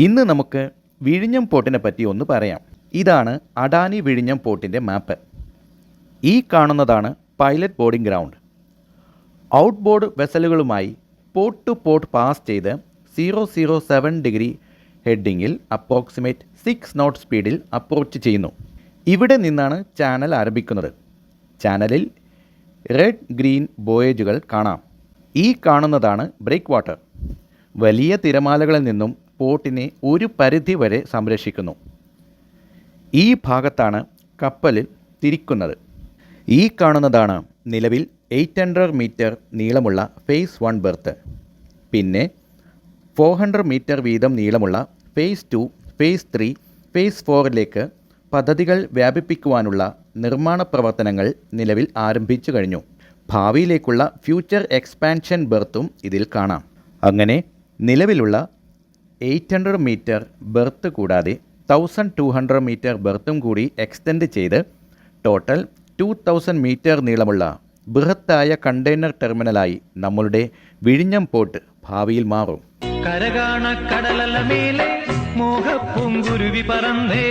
ഇന്ന് നമുക്ക് വിഴിഞ്ഞം പോർട്ടിനെ പറ്റി ഒന്ന് പറയാം. ഇതാണ് അഡാനി വിഴിഞ്ഞം പോർട്ടിന്റെ മാപ്പ്. ഈ കാണുന്നതാണ് pilot boarding ground. Out board വെസലുകളുമായി പോർട്ട് ടു പോർട്ട് പാസ് ചെയ്ത് സീറോ സീറോ സെവൻ ഡിഗ്രി ഹെഡിങ്ങിൽ അപ്രോക്സിമേറ്റ് സിക്സ് നോട്ട് സ്പീഡിൽ അപ്രോച്ച് ചെയ്യുന്നു. ഇവിടെ നിന്നാണ് ചാനൽ ആരംഭിക്കുന്നത്. ചാനലിൽ റെഡ് ഗ്രീൻ ബോയേജുകൾ കാണാം. ഈ കാണുന്നതാണ് ബ്രേക്ക് വാട്ടർ. വലിയ തിരമാലകളിൽ നിന്നും പോർട്ടിനെ ഒരു പരിധി വരെ സംരക്ഷിക്കുന്നു. ഈ ഭാഗത്താണ് കപ്പലിൽ തിരിക്കുന്നത്. ഈ കാണുന്നതാണ് നിലവിൽ എയ്റ്റ് ഹൺഡ്രഡ് മീറ്റർ നീളമുള്ള ഫേസ് വൺ ബെർത്ത്. പിന്നെ ഫോർ ഹൺഡ്രഡ് മീറ്റർ വീതം നീളമുള്ള phase two phase three phase ഫോറിലേക്ക് പദ്ധതികൾ വ്യാപിപ്പിക്കുവാനുള്ള നിർമ്മാണ പ്രവർത്തനങ്ങൾ നിലവിൽ ആരംഭിച്ചു കഴിഞ്ഞു. ഭാവിയിലേക്കുള്ള ഫ്യൂച്ചർ എക്സ്പാൻഷൻ ബെർത്തും ഇതിൽ കാണാം. അങ്ങനെ നിലവിലുള്ള എയ്റ്റ് ഹൺഡ്രഡ് മീറ്റർ ബെർത്ത് കൂടാതെ തൗസൻഡ് ടു ഹൺഡ്രഡ് മീറ്റർ ബെർത്തും കൂടി എക്സ്റ്റെൻഡ് ചെയ്ത് ടോട്ടൽ ടു തൗസൻഡ് മീറ്റർ നീളമുള്ള ബൃഹത്തായ കണ്ടെയ്നർ ടെർമിനലായി നമ്മളുടെ വിഴിഞ്ഞം പോർട്ട് ഭാവിയിൽ മാറും. കരകാണ കടലല മേലെ കുരുവി പറന്നേ.